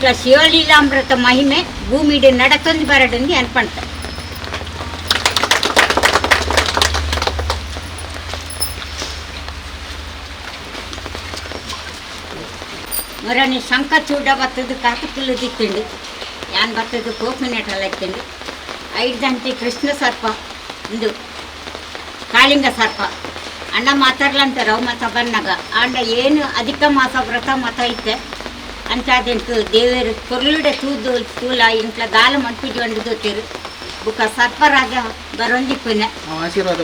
ಎಂಕ್ಲ ಶಿವಲೀಲಾಮೃತ ಮಹಿಮೆ ಭೂಮಿಡೆ ನಡತೊಂದು ಬರಡಂದು ಅನ್ಪಣ್ತ ಮೊರನೆ ಶಂಕ ಚೂಡ ಬತ್ತದು ಕಾಕಪುಲ್ಲು ದಿತ್ತಂಡು ಯಾನ್ ಬತ್ತದು ಕೋಪಿನೆಟಲ್ಲ ಇತ್ತಂಡು ಐದು ಗಂಟೆ ಕೃಷ್ಣ ಸರ್ಪ ಇದು ಕಾಳಿಂಗ ಸರ್ಪ, ಅಣ್ಣ ಮಾತಾಡ್ಲಂತಾರ ಅವು ಮತ ಬನ್ನಗ ಅಂಡ ಏನು ಅಧಿಕ ಮಾಸ ವ್ರತ ಮತ ಐತೆ ಅಂತ ಅದೆಂಟು ದೇವರು ಕೊರ್ಲುಡೆ ತೂದು ತೂಲ ಇಂಟ್ಲ ದಾಲ ಮಟ್ಪಿಜಿ ಒಂದು ಗೊತ್ತಿರು ಬುಕ್ಕ ಸರ್ಪರಾಜ ಬರೊಂದಿಪ್ಪುನೆ. ಆಶೀರ್ವಾದ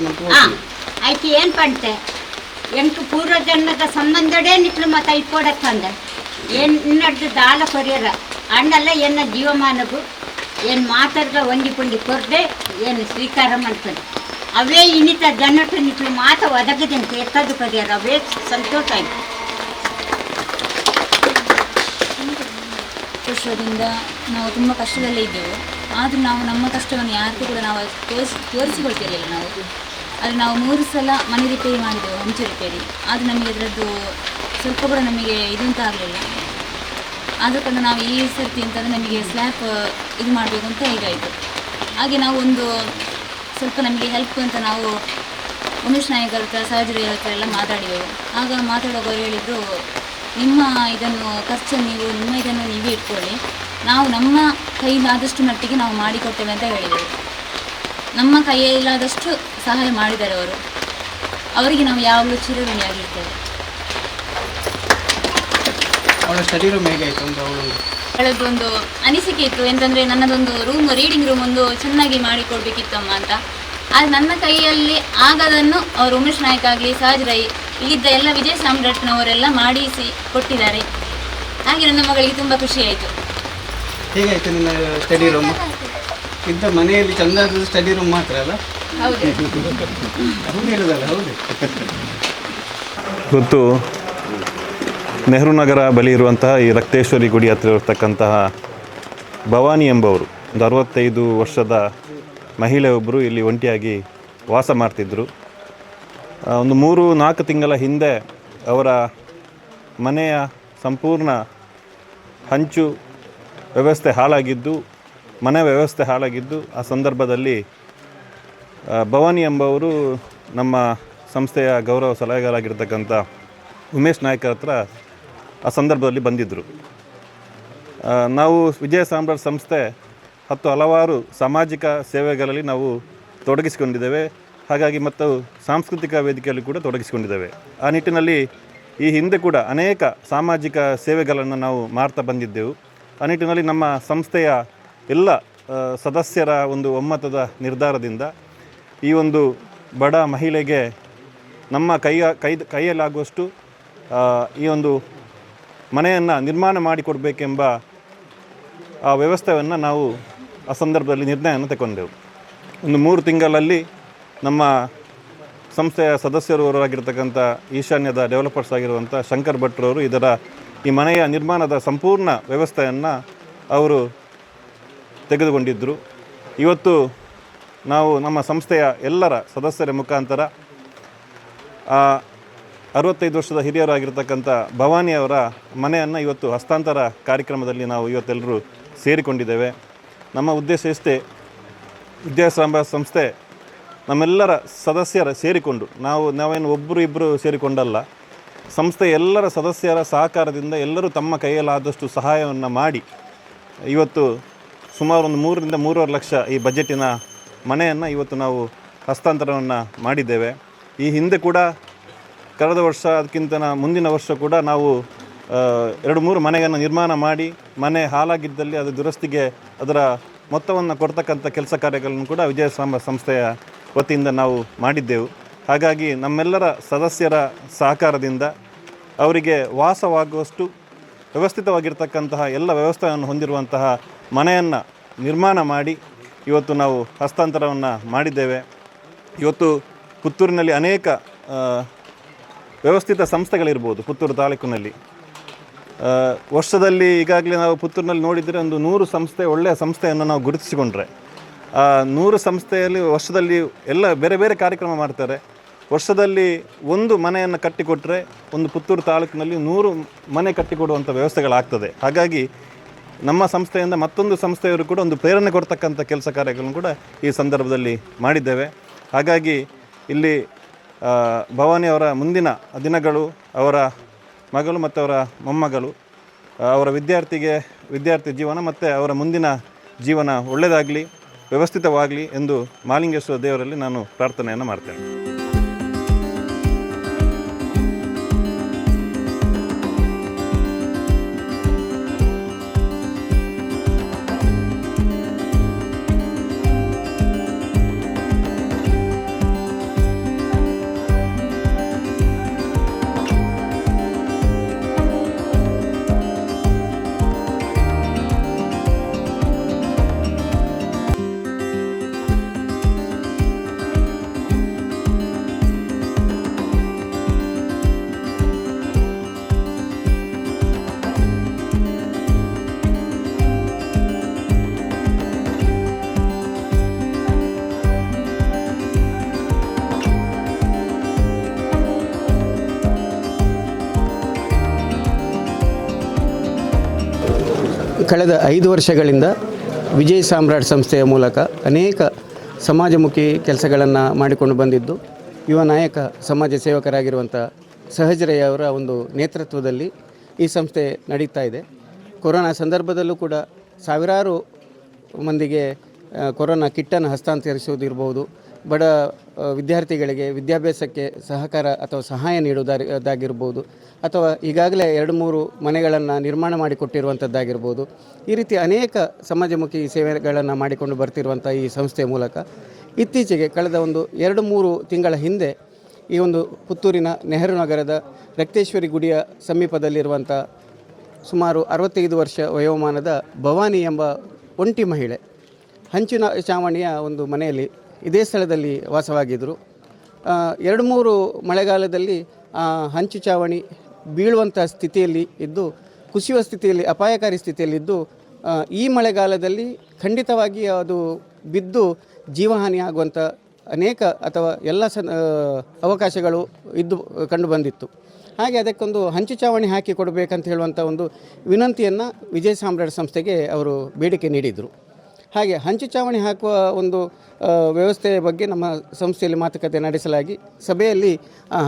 ಆಯ್ತು ಏನು ಪಂಟೆ ಎಂಟು ಪೂರ್ವ ಜನ್ಮದ ಸಂಬಂಧಡೇ ನಿಟ್ಲು ಮತ ಇಟ್ಕೊಡಕ್ಕಂದ ಏನು ಇನ್ನಡ್ದು ದಾಲ ಕೊರಿಯರ. ಅಣ್ಣಲ್ಲ ಎನ್ನ ಜೀವಮಾನಗು. ಏನು ಮಾತಾಡ್ದ ಒಂದಿ ಪುಂಡಿ ಕೊರ್ದೆ ಏನು ಸ್ವೀಕಾರ ಮಾಡ್ತಾನೆ ಅವೇ ಇನಿತ ಜನಟ್ಟು ನಿಟ್ಲು ಮಾತ ಒದಗದಂತೆ ಎತ್ತದು ಕೊರಿಯರ. ಅವೇ ಸಂತೋಷ ಆಯ್ತು. ವರ್ಷದಿಂದ ನಾವು ತುಂಬ ಕಷ್ಟದಲ್ಲೇ ಇದ್ದೆವು. ಆದರೂ ನಾವು ನಮ್ಮ ಕಷ್ಟವನ್ನು ಯಾರಿಗೂ ಕೂಡ ನಾವು ತೋರಿಸಿ, ತೋರಿಸಿಕೊಳ್ತಿರಲಿಲ್ಲ ನಾವು. ಆದರೆ ನಾವು ಮೂರು ಸಲ ಮನೆ ರಿಪೇರಿ ಮಾಡಿದೆವು, ಹಂಚು ರಿಪೇರಿ. ಆದರೆ ನಮಗೆ ಅದರದ್ದು ಸ್ವಲ್ಪ ಕೂಡ ನಮಗೆ ಇದಂತ ಆಗಲಿಲ್ಲ. ಆದ ನಾವು ಈ ಸರ್ತಿ ಅಂತಂದರೆ ನಮಗೆ ಸ್ಲ್ಯಾಪ್ ಇದು ಮಾಡಬೇಕು ಅಂತ ಹೀಗಾಯಿತು ಹಾಗೆ ನಾವು ಒಂದು ಸ್ವಲ್ಪ ನಮಗೆ ಹೆಲ್ಪ್ ಅಂತ ನಾವು ಉಮೇಶ್ ನಾಯಕರ ಹತ್ರ ಸಹಜರಿಯ ಹತ್ರ ಎಲ್ಲ ಮಾತಾಡಿದೆವು. ಆಗ ಮಾತಾಡುವಾಗ ಅವ್ರು ಹೇಳಿದರು ನಿಮ್ಮ ಇದನ್ನು ಖರ್ಚನ್ನು ನೀವು ನಿಮ್ಮ ಇದನ್ನು ನೀವೇ ಇಟ್ಕೊಳ್ಳಿ. ನಾವು ನಮ್ಮ ಕೈಲಾದಷ್ಟು ಮಟ್ಟಿಗೆ ನಾವು ಮಾಡಿಕೊಡ್ತೇವೆ ಅಂತ ಹೇಳಿದರು. ನಮ್ಮ ಕೈಯಲ್ಲಾದಷ್ಟು ಸಹಾಯ ಮಾಡಿದ್ದಾರೆ ಅವರು. ಅವರಿಗೆ ನಾವು ಯಾವಾಗಲೂ ಚಿರಋಣಿಯಾಗಿರ್ತೇವೆ. ಅವಳ ಸ್ಟಡಿ ರೂಮ್ ಹೇಗಾಯ್ತು ಅಂತ ಅವಳು ಅವಳದ್ದೊಂದು ಅನಿಸಿಕೆ ಇತ್ತು. ಎಂತಂದರೆ ನನ್ನದೊಂದು ರೂಮ್ ರೀಡಿಂಗ್ ರೂಮ್ ಒಂದು ಚೆನ್ನಾಗಿ ಮಾಡಿಕೊಡ್ಬೇಕಿತ್ತಮ್ಮ ಅಂತ. ಆದರೆ ನನ್ನ ಕೈಯಲ್ಲಿ ಆಗದನ್ನು ಅವರು ಉಮೇಶ್ ನಾಯಕ್ ಆಗಲಿ ಸಹಜ್ ರೈ ಇಲ್ಲಿದ್ದ ಎಲ್ಲ ವಿಜಯ ಸಾಮ್ರಾಟ್ನವರೆಲ್ಲ ಮಾಡಿಸಿ ಕೊಟ್ಟಿದ್ದಾರೆ. ಹಾಗೆ ನನ್ನ ಮಗಳಿಗೆ ತುಂಬ ಖುಷಿ ಆಯಿತು. ಹೇಗಾಯ್ತು ನಿನ್ನ ಸ್ಟಡಿ ರೂಮ್ ಇಂಥ ಮನೆಯಲ್ಲಿ ಚಂದ ಸ್ಟಡಿ ರೂಮ್ ಮಾತ್ರ ಅಲ್ಲ? ಹೌದು. ಹೌದು ಹೇಳುದಲ್ಲ ಹೌದು. ಗೊತ್ತು ನೆಹರು ನಗರ ಬಳಿ ಇರುವಂತಹ ಈ ರಕ್ತೇಶ್ವರಿ ಗುಡಿ ಹತ್ತಿರ ಇರತಕ್ಕಂತಹ ಭವಾನಿ ಎಂಬವರು ಒಂದು ಅರವತ್ತೈದು ವರ್ಷದ ಮಹಿಳೆಯೊಬ್ಬರು ಇಲ್ಲಿ ಒಂಟಿಯಾಗಿ ವಾಸ ಮಾಡ್ತಿದ್ದರು ಒಂದು ಮೂರು, ನಾಲ್ಕು ತಿಂಗಳ ಹಿಂದೆ ಅವರ ಮನೆಯ ಸಂಪೂರ್ಣ ಹಂಚು ವ್ಯವಸ್ಥೆ ಹಾಳಾಗಿದ್ದು, ಮನೆ ವ್ಯವಸ್ಥೆ ಹಾಳಾಗಿದ್ದು, ಆ ಸಂದರ್ಭದಲ್ಲಿ ಭವಾನಿ ಎಂಬವರು ನಮ್ಮ ಸಂಸ್ಥೆಯ ಗೌರವ ಸಲಹೆಗಾರಾಗಿರ್ತಕ್ಕಂಥ ಉಮೇಶ್ ನಾಯ್ಕರ ಹತ್ರ ಆ ಸಂದರ್ಭದಲ್ಲಿ ಬಂದಿದ್ದರು ನಾವು ವಿಜಯ ಸಾಮ್ರಾಜ್ಯ ಸಂಸ್ಥೆ ಹತ್ತು ಹಲವಾರು ಸಾಮಾಜಿಕ ಸೇವೆಗಳಲ್ಲಿ ನಾವು ತೊಡಗಿಸಿಕೊಂಡಿದ್ದೇವೆ. ಹಾಗಾಗಿ ಮತ್ತು ಸಾಂಸ್ಕೃತಿಕ ವೇದಿಕೆಯಲ್ಲಿ ಕೂಡ ತೊಡಗಿಸಿಕೊಂಡಿದ್ದೇವೆ. ಆ ನಿಟ್ಟಿನಲ್ಲಿ ಈ ಹಿಂದೆ ಕೂಡ ಅನೇಕ ಸಾಮಾಜಿಕ ಸೇವೆಗಳನ್ನು ನಾವು ಮಾಡ್ತಾ ಬಂದಿದ್ದೆವು. ಆ ನಿಟ್ಟಿನಲ್ಲಿ ನಮ್ಮ ಸಂಸ್ಥೆಯ ಎಲ್ಲ ಸದಸ್ಯರ ಒಂದು ಒಮ್ಮತದ ನಿರ್ಧಾರದಿಂದ ಈ ಒಂದು ಬಡ ಮಹಿಳೆಗೆ ನಮ್ಮ ಕೈಯ, ಕೈ, ಕೈಯಲ್ಲಾಗುವಷ್ಟು ಈ ಒಂದು ಮನೆಯನ್ನು ನಿರ್ಮಾಣ ಮಾಡಿಕೊಡಬೇಕೆಂಬ ಆ ವ್ಯವಸ್ಥೆಯನ್ನು ನಾವು ಆ ಸಂದರ್ಭದಲ್ಲಿ ನಿರ್ಣಯವನ್ನು ತಗೊಂಡೆವು ಒಂದು ಮೂರು ತಿಂಗಳಲ್ಲಿ ನಮ್ಮ ಸಂಸ್ಥೆಯ ಸದಸ್ಯರವರಾಗಿರ್ತಕ್ಕಂಥ ಈಶಾನ್ಯದ ಡೆವಲಪರ್ಸ್ ಆಗಿರುವಂಥ ಶಂಕರ್ ಭಟ್ರವರು ಇದರ ಈ ಮನೆಯ ನಿರ್ಮಾಣದ ಸಂಪೂರ್ಣ ವ್ಯವಸ್ಥೆಯನ್ನು ಅವರು ತೆಗೆದುಕೊಂಡಿದ್ದರು ಇವತ್ತು ನಾವು ನಮ್ಮ ಸಂಸ್ಥೆಯ ಎಲ್ಲರ ಸದಸ್ಯರ ಮುಖಾಂತರ, ಆ, ಅರವತ್ತೈದು ವರ್ಷದ ಹಿರಿಯರಾಗಿರ್ತಕ್ಕಂಥ ಭವಾನಿಯವರ ಮನೆಯನ್ನು ಇವತ್ತು ಹಸ್ತಾಂತರ ಕಾರ್ಯಕ್ರಮದಲ್ಲಿ ನಾವು ಇವತ್ತೆಲ್ಲರೂ ಸೇರಿಕೊಂಡಿದ್ದೇವೆ. ನಮ್ಮ ಉದ್ದೇಶ ಇಷ್ಟೇ ವಿದ್ಯಾಸಂಭ ಸಂಸ್ಥೆ ನಮ್ಮೆಲ್ಲರ ಸದಸ್ಯರ ಸೇರಿಕೊಂಡು, ನಾವು, ನಾವೇನು ಒಬ್ಬರು ಇಬ್ಬರು ಸೇರಿಕೊಂಡಲ್ಲ, ಸಂಸ್ಥೆ ಎಲ್ಲರ ಸದಸ್ಯರ ಸಹಕಾರದಿಂದ ಎಲ್ಲರೂ ತಮ್ಮ ಕೈಯಲ್ಲಾದಷ್ಟು ಸಹಾಯವನ್ನು ಮಾಡಿ, ಇವತ್ತು ಸುಮಾರು ಒಂದು ಮೂರರಿಂದ ಮೂರುವರೆ ಲಕ್ಷ ಈ ಬಜೆಟಿನ ಮನೆಯನ್ನು ಇವತ್ತು ನಾವು ಹಸ್ತಾಂತರವನ್ನು ಮಾಡಿದ್ದೇವೆ. ಈ ಹಿಂದೆ ಕೂಡ, ಕಳೆದ ವರ್ಷ ಅದಕ್ಕಿಂತ ಮುಂದಿನ ವರ್ಷ ಕೂಡ ನಾವು ಎರಡು ಮೂರು ಮನೆಯನ್ನು ನಿರ್ಮಾಣ ಮಾಡಿ, ಮನೆ ಹಾಳಾಗಿದ್ದಲ್ಲಿ ಅದು ದುರಸ್ತಿಗೆ ಅದರ ಮೊತ್ತವನ್ನು ಕೊಡ್ತಕ್ಕಂಥ ಕೆಲಸ ಕಾರ್ಯಗಳನ್ನು ಕೂಡ ವಿಜಯ ಸಂಸ್ಥೆಯ ವತಿಯಿಂದ ನಾವು ಮಾಡಿದ್ದೆವು. ಹಾಗಾಗಿ ನಮ್ಮೆಲ್ಲರ ಸದಸ್ಯರ ಸಹಕಾರದಿಂದ ಅವರಿಗೆ ವಾಸವಾಗುವಷ್ಟು ವ್ಯವಸ್ಥಿತವಾಗಿರ್ತಕ್ಕಂತಹ ಎಲ್ಲ ವ್ಯವಸ್ಥೆಯನ್ನು ಹೊಂದಿರುವಂತಹ ಮನೆಯನ್ನು ನಿರ್ಮಾಣ ಮಾಡಿ ಇವತ್ತು ನಾವು ಹಸ್ತಾಂತರವನ್ನು ಮಾಡಿದ್ದೇವೆ. ಇವತ್ತು ಪುತ್ತೂರಿನಲ್ಲಿ ಅನೇಕ ವ್ಯವಸ್ಥಿತ ಸಂಸ್ಥೆಗಳಿರ್ಬೋದು ಪುತ್ತೂರು ತಾಲೂಕಿನಲ್ಲಿ. ವರ್ಷದಲ್ಲಿ ಈಗಾಗಲೇ ನಾವು ಪುತ್ತೂರಿನಲ್ಲಿ ನೋಡಿದರೆ ಒಂದು ನೂರು ಸಂಸ್ಥೆ ಒಳ್ಳೆಯ ಸಂಸ್ಥೆಯನ್ನು ನಾವು ಗುರುತಿಸಿಕೊಂಡ್ರೆ. ನೂರು ಸಂಸ್ಥೆಯಲ್ಲಿ ವರ್ಷದಲ್ಲಿ ಎಲ್ಲ ಬೇರೆ ಬೇರೆ ಕಾರ್ಯಕ್ರಮ ಮಾಡ್ತಾರೆ. ವರ್ಷದಲ್ಲಿ ಒಂದು ಮನೆಯನ್ನು ಕಟ್ಟಿಕೊಟ್ಟರೆ ಒಂದು ಪುತ್ತೂರು ತಾಲೂಕಿನಲ್ಲಿ ನೂರು ಮನೆ ಕಟ್ಟಿಕೊಡುವಂಥ ವ್ಯವಸ್ಥೆಗಳಾಗ್ತದೆ. ಹಾಗಾಗಿ ನಮ್ಮ ಸಂಸ್ಥೆಯಿಂದ ಮತ್ತೊಂದು ಸಂಸ್ಥೆಯವರು ಕೂಡ ಒಂದು ಪ್ರೇರಣೆ ಕೊಡ್ತಕ್ಕಂಥ ಕೆಲಸ ಕಾರ್ಯಗಳನ್ನು ಕೂಡ ಈ ಸಂದರ್ಭದಲ್ಲಿ ಮಾಡಿದ್ದೇವೆ. ಹಾಗಾಗಿ ಇಲ್ಲಿ ಭವಾನಿ ಅವರ ಮುಂದಿನ ದಿನಗಳು, ಅವರ ಮಗಳು ಮತ್ತು ಅವರ ಮೊಮ್ಮಗಳು ಅವರ ವಿದ್ಯಾರ್ಥಿಗೆ ವಿದ್ಯಾರ್ಥಿ ಜೀವನ ಮತ್ತು ಅವರ ಮುಂದಿನ ಜೀವನ ಒಳ್ಳೆಯದಾಗಲಿ. ವ್ಯವಸ್ಥಿತವಾಗಲಿ ಎಂದು ಮಾಲಿಂಗೇಶ್ವರ ದೇವರಲ್ಲಿ ನಾನು ಪ್ರಾರ್ಥನೆಯನ್ನು ಮಾಡ್ತೇನೆ. ಕಳೆದ ಐದು ವರ್ಷಗಳಿಂದ ವಿಜಯ್ ಸಾಮ್ರಾಟ್ ಸಂಸ್ಥೆಯ ಮೂಲಕ ಅನೇಕ ಸಮಾಜಮುಖಿ ಕೆಲಸಗಳನ್ನು ಮಾಡಿಕೊಂಡು ಬಂದಿದ್ದು, ಯುವ ನಾಯಕ, ಸಮಾಜ ಸೇವಕರಾಗಿರುವಂಥ ಸಹಜರಯ್ಯ ಅವರ ಒಂದು ನೇತೃತ್ವದಲ್ಲಿ ಈ ಸಂಸ್ಥೆ ನಡೀತಾ ಇದೆ. ಕೊರೋನಾ ಸಂದರ್ಭದಲ್ಲೂ ಕೂಡ ಸಾವಿರಾರು ಮಂದಿಗೆ ಕೊರೋನಾ ಕಿಟ್ಟನ್ನು ಹಸ್ತಾಂತರಿಸುವುದಿರ್ಬೋದು ಬಡ ವಿದ್ಯಾರ್ಥಿಗಳಿಗೆ ವಿದ್ಯಾಭ್ಯಾಸಕ್ಕೆ ಸಹಕಾರ ಅಥವಾ ಸಹಾಯ ನೀಡುವುದಾಗಿರ್ಬೋದು ಅಥವಾ ಈಗಾಗಲೇ ಎರಡು ಮೂರು ಮನೆಗಳನ್ನು ನಿರ್ಮಾಣ ಮಾಡಿಕೊಟ್ಟಿರುವಂಥದ್ದಾಗಿರ್ಬೋದು. ಈ ರೀತಿ ಅನೇಕ ಸಮಾಜಮುಖಿ ಸೇವೆಗಳನ್ನು ಮಾಡಿಕೊಂಡು ಬರ್ತಿರುವಂಥ ಈ ಸಂಸ್ಥೆಯ ಮೂಲಕ ಇತ್ತೀಚೆಗೆ ಕಳೆದ ಒಂದು ಎರಡು ಮೂರು ತಿಂಗಳ ಹಿಂದೆ ಈ ಒಂದು ಪುತ್ತೂರಿನ ನೆಹರು ನಗರದ ರಕ್ತೇಶ್ವರಿ ಗುಡಿಯ ಸಮೀಪದಲ್ಲಿರುವಂಥ ಸುಮಾರು ಅರವತ್ತೈದು ವರ್ಷ ವಯೋಮಾನದ ಭವಾನಿ ಎಂಬ ಒಂಟಿ ಮಹಿಳೆ, ಹಂಚಿನ ಚಾವಣಿಯ ಒಂದು ಮನೆಯಲ್ಲಿ ಇದೇ ಸ್ಥಳದಲ್ಲಿ ವಾಸವಾಗಿದ್ದರು. ಎರಡು ಮೂರು ಮಳೆಗಾಲದಲ್ಲಿ ಹಂಚು ಚಾವಣಿ ಬೀಳುವಂಥ ಸ್ಥಿತಿಯಲ್ಲಿ ಇದ್ದು, ಕುಸಿಯುವ ಸ್ಥಿತಿಯಲ್ಲಿ, ಅಪಾಯಕಾರಿ ಸ್ಥಿತಿಯಲ್ಲಿದ್ದು ಈ ಮಳೆಗಾಲದಲ್ಲಿ ಖಂಡಿತವಾಗಿ ಅದು ಬಿದ್ದು ಜೀವಹಾನಿ ಆಗುವಂಥ ಅನೇಕ ಅಥವಾ ಎಲ್ಲ ಸ ಅವಕಾಶಗಳು ಇದ್ದು, ಕಂಡು ಬಂದಿತ್ತು. ಹಾಗೆ ಅದಕ್ಕೊಂದು ಹಂಚು ಚಾವಣಿ ಹಾಕಿ ಕೊಡಬೇಕಂತ ಹೇಳುವಂಥ ಒಂದು ವಿನಂತಿಯನ್ನು ವಿಜಯ ಸಾಮ್ರಾಟ್ ಸಂಸ್ಥೆಗೆ ಅವರು ಬೇಡಿಕೆ ನೀಡಿದರು. ಹಾಗೆ ಹಂಚು ಚಾವಣಿ ಹಾಕುವ ಒಂದು ವ್ಯವಸ್ಥೆಯ ಬಗ್ಗೆ ನಮ್ಮ ಸಂಸ್ಥೆಯಲ್ಲಿ ಮಾತುಕತೆ ನಡೆಸಲಾಗಿ, ಸಭೆಯಲ್ಲಿ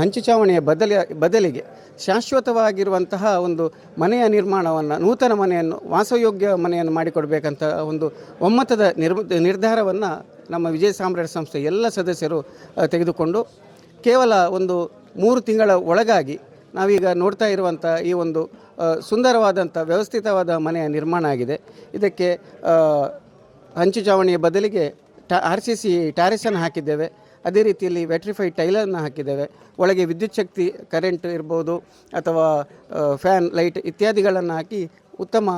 ಹಂಚು ಚಾವಣಿಯ ಬದಲಿ, ಬದಲಿಗೆ ಶಾಶ್ವತವಾಗಿರುವಂತಹ ಒಂದು ಮನೆಯ ನಿರ್ಮಾಣವನ್ನು, ನೂತನ ಮನೆಯನ್ನು, ವಾಸಯೋಗ್ಯ ಮನೆಯನ್ನು ಮಾಡಿಕೊಡಬೇಕಂತ ಒಂದು ಒಮ್ಮತದ ನಿರ್ ನಿರ್ಧಾರವನ್ನು ನಮ್ಮ ವಿಜಯ ಸಾಮ್ರಾಜ್ಯ ಸಂಸ್ಥೆ ಎಲ್ಲ ಸದಸ್ಯರು ತೆಗೆದುಕೊಂಡು ಕೇವಲ ಒಂದು ಮೂರು ತಿಂಗಳ ಒಳಗಾಗಿ ನಾವೀಗ ನೋಡ್ತಾ ಇರುವಂಥ ಈ ಒಂದು ಸುಂದರವಾದಂಥ ವ್ಯವಸ್ಥಿತವಾದ ಮನೆಯ ನಿರ್ಮಾಣ ಆಗಿದೆ. ಇದಕ್ಕೆ ಹಂಚು ಚಾವಣಿಯ ಬದಲಿಗೆ ಟ ಆರ್ ಸಿ ಸಿ ಟ್ಯಾರಿಸನ್ನು ಹಾಕಿದ್ದೇವೆ. ಅದೇ ರೀತಿಯಲ್ಲಿ ವೆಟ್ರಿಫೈಡ್ ಟೈಲನ್ನು ಹಾಕಿದ್ದೇವೆ. ಒಳಗೆ ವಿದ್ಯುತ್ ಶಕ್ತಿ ಕರೆಂಟ್ ಇರ್ಬೋದು, ಅಥವಾ ಫ್ಯಾನ್ ಲೈಟ್ ಇತ್ಯಾದಿಗಳನ್ನು ಹಾಕಿ ಉತ್ತಮ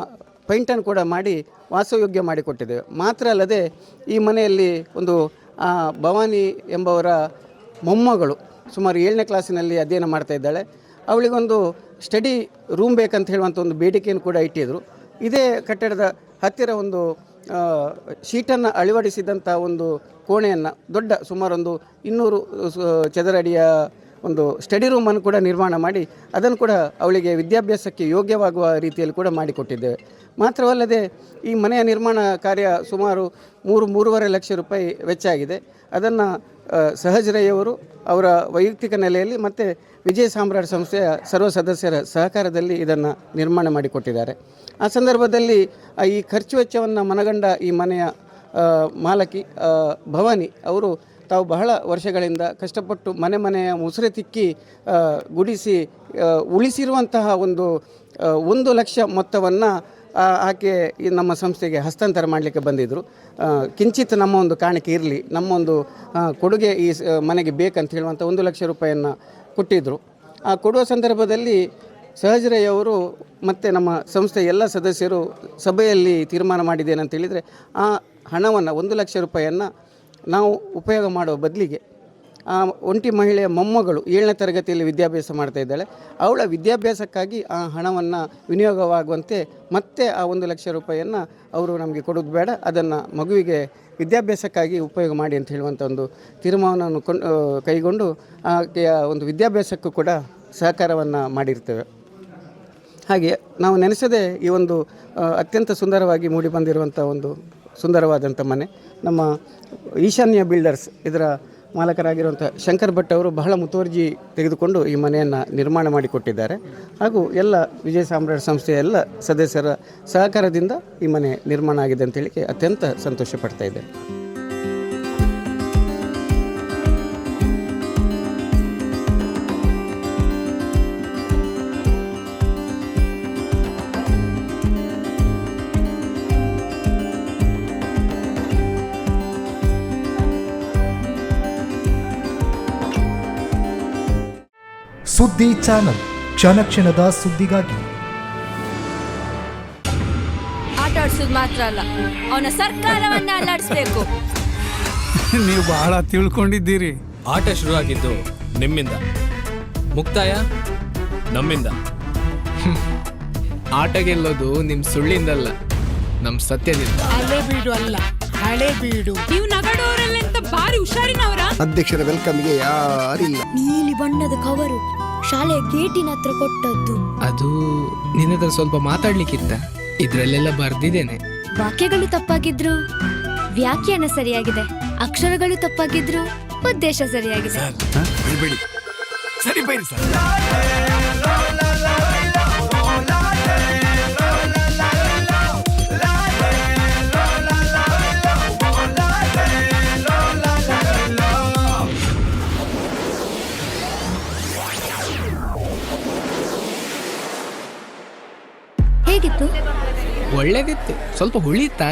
ಪೈಂಟನ್ನು ಕೂಡ ಮಾಡಿ ವಾಸಯೋಗ್ಯ ಮಾಡಿಕೊಟ್ಟಿದ್ದೇವೆ. ಮಾತ್ರ ಅಲ್ಲದೆ ಈ ಮನೆಯಲ್ಲಿ ಒಂದು ಭವಾನಿ ಎಂಬವರ ಮೊಮ್ಮಗಳು ಸುಮಾರು ಏಳನೇ ಕ್ಲಾಸಿನಲ್ಲಿ ಅಧ್ಯಯನ ಮಾಡ್ತಾ ಇದ್ದಾಳೆ. ಅವಳಿಗೊಂದು ಸ್ಟಡಿ ರೂಮ್ ಬೇಕಂತ ಹೇಳುವಂಥ ಒಂದು ಬೇಡಿಕೆಯನ್ನು ಕೂಡ ಇಟ್ಟಿದ್ದರು ಇದೇ ಕಟ್ಟಡದ ಹತ್ತಿರ ಒಂದು ಶೀಟನ್ನು ಅಳವಡಿಸಿದಂಥ ಒಂದು ಕೋಣೆಯನ್ನು, ದೊಡ್ಡ ಸುಮಾರೊಂದು ಇನ್ನೂರು ಚದರಡಿಯ ಒಂದು ಸ್ಟಡಿ ರೂಮನ್ನು ಕೂಡ ನಿರ್ಮಾಣ ಮಾಡಿ ಅದನ್ನು ಕೂಡ ಅವಳಿಗೆ ವಿದ್ಯಾಭ್ಯಾಸಕ್ಕೆ ಯೋಗ್ಯವಾಗುವ ರೀತಿಯಲ್ಲಿ ಕೂಡ ಮಾಡಿಕೊಟ್ಟಿದ್ದೇವೆ. ಮಾತ್ರವಲ್ಲದೆ ಈ ಮನೆಯ ನಿರ್ಮಾಣ ಕಾರ್ಯ ಸುಮಾರು ಮೂರು, ಮೂರುವರೆ ಲಕ್ಷ ರೂಪಾಯಿ ವೆಚ್ಚ ಆಗಿದೆ. ಅದನ್ನು ಸಹಜರಯ್ಯವರು ಅವರ ವೈಯಕ್ತಿಕ ನೆಲೆಯಲ್ಲಿ ಮತ್ತು ವಿಜಯ ಸಾಮ್ರಾಟ್ ಸಂಸ್ಥೆಯ ಸರ್ವ ಸದಸ್ಯರ ಸಹಕಾರದಲ್ಲಿ ಇದನ್ನು ನಿರ್ಮಾಣ ಮಾಡಿಕೊಟ್ಟಿದ್ದಾರೆ. ಆ ಸಂದರ್ಭದಲ್ಲಿ ಈ ಖರ್ಚು ವೆಚ್ಚವನ್ನು ಮನಗಂಡ ಈ ಮನೆಯ ಮಾಲಕಿ ಭವಾನಿ ಅವರು ತಾವು ಬಹಳ ವರ್ಷಗಳಿಂದ ಕಷ್ಟಪಟ್ಟು ಮನೆ ಮನೆಯ ಮುಸುರೆ ತಿಕ್ಕಿ ಗುಡಿಸಿ ಉಳಿಸಿರುವಂತಹ ಒಂದು ಒಂದು ಲಕ್ಷ ಮೊತ್ತವನ್ನು ಆಕೆ ನಮ್ಮ ಸಂಸ್ಥೆಗೆ ಹಸ್ತಾಂತರ ಮಾಡಲಿಕ್ಕೆ ಬಂದಿದ್ದರು ಕಿಂಚಿತ್ ನಮ್ಮ ಒಂದು ಕಾಣಿಕೆ ಇರಲಿ, ನಮ್ಮ ಒಂದು ಕೊಡುಗೆ ಈ ಮನೆಗೆ ಬೇಕಂತ ಹೇಳುವಂಥ ಒಂದು ಲಕ್ಷ ರೂಪಾಯಿಯನ್ನು ಕೊಟ್ಟಿದ್ದರು ಆ ಕೊಡುವ ಸಂದರ್ಭದಲ್ಲಿ ಸಹಜರಯ್ಯವರು ಮತ್ತು ನಮ್ಮ ಸಂಸ್ಥೆಯ ಎಲ್ಲ ಸದಸ್ಯರು ಸಭೆಯಲ್ಲಿ ತೀರ್ಮಾನ ಮಾಡಿದ್ದೇನಂತ ಹೇಳಿದರೆ, ಆ ಹಣವನ್ನು ಒಂದು ಲಕ್ಷ ರೂಪಾಯಿಯನ್ನು ನಾವು ಉಪಯೋಗ ಮಾಡುವ ಬದಲಿಗೆ, ಆ ಒಂಟಿ ಮಹಿಳೆಯ ಮೊಮ್ಮಗಳು ಏಳನೇ ತರಗತಿಯಲ್ಲಿ ವಿದ್ಯಾಭ್ಯಾಸ ಮಾಡ್ತಾ ಇದ್ದಾಳೆ. ಅವಳ ವಿದ್ಯಾಭ್ಯಾಸಕ್ಕಾಗಿ ಆ ಹಣವನ್ನು ವಿನಿಯೋಗವಾಗುವಂತೆ ಮತ್ತೆ ಆ ಒಂದು ಲಕ್ಷ ರೂಪಾಯಿಯನ್ನು ಅವರು ನಮಗೆ ಕೊಡೋದು ಬೇಡ. ಅದನ್ನು ಮಗುವಿಗೆ ವಿದ್ಯಾಭ್ಯಾಸಕ್ಕಾಗಿ ಉಪಯೋಗ ಮಾಡಿ ಅಂತ ಹೇಳುವಂಥ ಒಂದು ತೀರ್ಮಾನವನ್ನು ಕೊಂಡು ಕೈಗೊಂಡು ಆಕೆಯ ಒಂದು ವಿದ್ಯಾಭ್ಯಾಸಕ್ಕೂ ಕೂಡ ಸಹಕಾರವನ್ನು ಮಾಡಿರ್ತೇವೆ. ಹಾಗೆ ನಾವು ನೆನೆಸದೆ ಈ ಒಂದು ಅತ್ಯಂತ ಸುಂದರವಾಗಿ ಮೂಡಿ ಬಂದಿರುವಂಥ ಒಂದು ಸುಂದರವಾದಂಥ ಮನೆ, ನಮ್ಮ ಈಶಾನ್ಯ ಬಿಲ್ಡರ್ಸ್ ಇದರ ಮಾಲಕರಾಗಿರುವಂಥ ಶಂಕರ್ ಭಟ್ ಅವರು ಬಹಳ ಮುತುವರ್ಜಿ ತೆಗೆದುಕೊಂಡು ಈ ಮನೆಯನ್ನು ನಿರ್ಮಾಣ ಮಾಡಿಕೊಟ್ಟಿದ್ದಾರೆ. ಹಾಗೂ ಎಲ್ಲ ವಿಜಯ ಸಾಮ್ರಾಟ್ ಸಂಸ್ಥೆಯ ಎಲ್ಲ ಸದಸ್ಯರ ಸಹಕಾರದಿಂದ ಈ ಮನೆ ನಿರ್ಮಾಣ ಆಗಿದೆ ಅಂತ ಹೇಳಿಕೆ ಅತ್ಯಂತ ಸಂತೋಷ ಪಡ್ತಾ ಇದ್ದೇನೆ ಸುದ್ದಿ ಚಾನಲ್ ಕ್ಷಣ ಕ್ಷಣದ ಸುದ್ದಿಗಾಗಿ. ಆಟ ಆಡ್ಸೋದು ಮಾತ್ರ ಅಲ್ಲ ಅವನ ಸರ್ಕಾರವನ್ನ ಅಲ್ಲಾಡಿಸ್ಬೇಕು. ನೀವು ಬಹಳ ತಿಳ್ಕೊಂಡಿದ್ದೀರಿ. ಆಟ ಶುರುವಾಗಿದ್ದು ನಿಮ್ಮಿಂದ. ಮುಕ್ತಾಯ? ನಮ್ಮಿಂದ. ಆಟ ಗೆಲ್ಲೋದು ನಿಮ್ ಸುಳ್ಳಿಂದಲ್ಲ ನಮ್ ಸತ್ಯದಿಂದ. ಹಳೆ ಬೀಡು ಅಲ್ಲ ಹಳೆ ಬೀಡು. ನೀವು ನಗಡೋರಲ್ಲಂತ ಭಾರಿ ಹುಷಾರಿನವರ? ಅಧ್ಯಕ್ಷರ ವೆಲ್ಕಮ್ಗೆ ಯಾರಿಲ್ಲ. ನೀಲಿ ಬಣ್ಣದ ಕವರು. ಶಾಲೆಯ ಗೇಟಿನ ಹತ್ರ ಕೊಟ್ಟದ್ದು. ಅದು ನಿನ್ನ ಹತ್ರ ಸ್ವಲ್ಪ ಮಾತಾಡ್ಲಿಕ್ಕಿತ್ತ? ಇದ್ರಲ್ಲೆಲ್ಲ ಬರ್ದಿದ್ದೇನೆ. ವಾಕ್ಯಗಳು ತಪ್ಪಾಗಿದ್ರು ವ್ಯಾಖ್ಯಾನ ಸರಿಯಾಗಿದೆ ಅಕ್ಷರಗಳು ತಪ್ಪಾಗಿದ್ರು ಉದ್ದೇಶ ಸರಿಯಾಗಿದೆ. ಸರಿ ಬೈರಿ ಸರ್. ಒಳ್ಳೇದಿತ್ತು. ಸ್ವಲ್ಪ ಹುಳಿತಾ